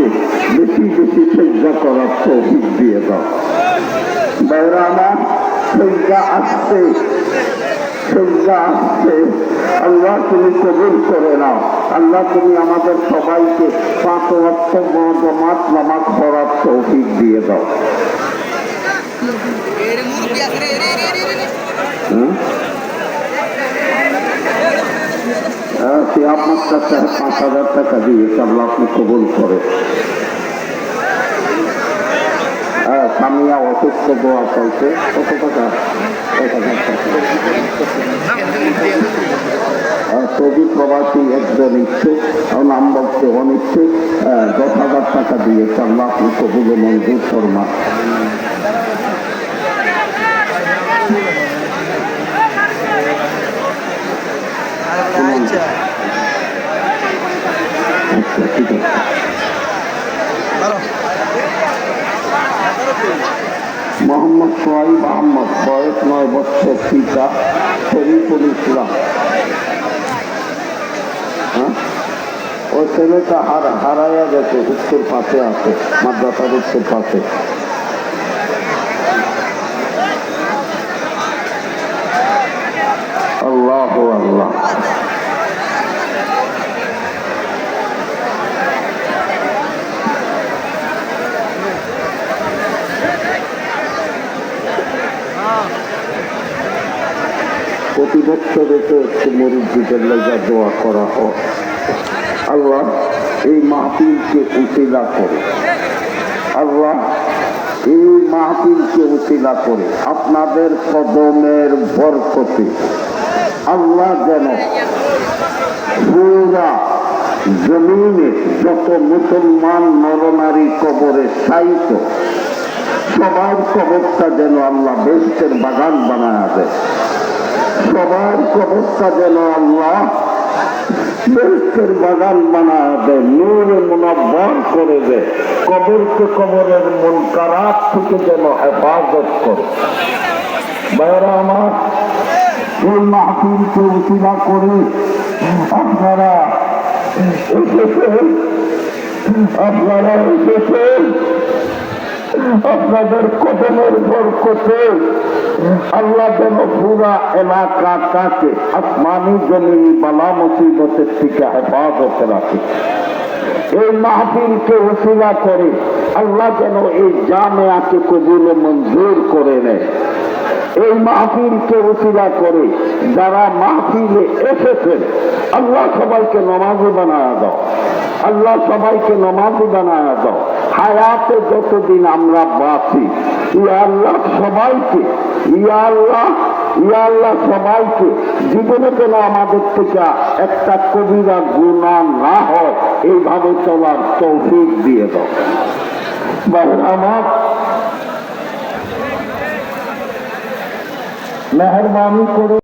আমাদেরকে বেশি বেশি সজ্জা করার তৌফিক দিয়ে দাও। বাইরা সজ্জা আসছে। সজ্জা আসছে। আল্লাহ তুমি কবুল করে নাও। আল্লাহ তুমি আমাদের সবাইকে পাঁচ অর্থ জমাত নামাজ পড়ার তৌফিক দিয়ে দাও। সে আপনার কাছে পাঁচ হাজার টাকা দিয়েছে আল্লাহ আপনি কবুল করে। হ্যাঁ দোয়া কত টাকা? সৌদি প্রবাসী একজন ইচ্ছুক নাম বলতে অনিচ্ছুক। দশ হাজার টাকা দিয়েছে আল্লাহ আপনি কবুল মঞ্জুর ফরমা মোহাম্মদ সোহাইব আহমদ, বয়স নয় বছর, পিতা শরীফুল ইসলাম ওই ছেলেটা হারা হারাইয়া গেছে, উত্তর পাশে আছে, মাদ্রাসার উত্তর পাশে। আল্লাহ আল্লাহ। দোয়া করা হয়। আল্লাহ এই মাহফিলকে উচিলা করে। আল্লাহ এই মাহফিলকে উচিলা করে আপনাদের কদমের বরকতে আল্লাহ যেন পুরা জমিনে যত মুসলমান নরনারী কবরে সাইত সবার কবরটা যেন আল্লাহ বেস্টের বাগান বানায় দেয় সবার কবরটা যেন আল্লাহ বেস্টের বাগান বানায় নূরে মুনাব্বর করে কবরকে কবরের মন কারাত থেকে যেন হেফাজত করে। বাইরা আমার এই মাহফিলকে উচিলা করে আপনারা আপনারা এসেছেন। আপনাদের কদমের বরকতে আল্লাহ যেন পুরা এলাকাটাকে আসমানি জমিনি বালা মুসিবতের থেকে হেফাজত রাখে। এই মাহফিলকে উসিলা করে আল্লাহ যেন এই জামেয়াকে কবুল ও মঞ্জুর করে নেয়। এই মাহফিলকে উসিলা করে যারা মাহফিলে এসেছেন, আল্লাহ সবাইকে নমাজি বানায় দাও। আল্লাহ সবাইকে নমাজি বানায় দাও। হায়াতে যতদিন আমরা বাঁচি, ইয়া আল্লাহ সবাইকে, ইয়া আল্লাহ, ইয়া সবাইকে, জীবনে যেন আমাদের থেকে একটা কবিরা গুণা না হয়, এইভাবে চলার তৌফিক দিয়ে দাও। মেহরবানি করে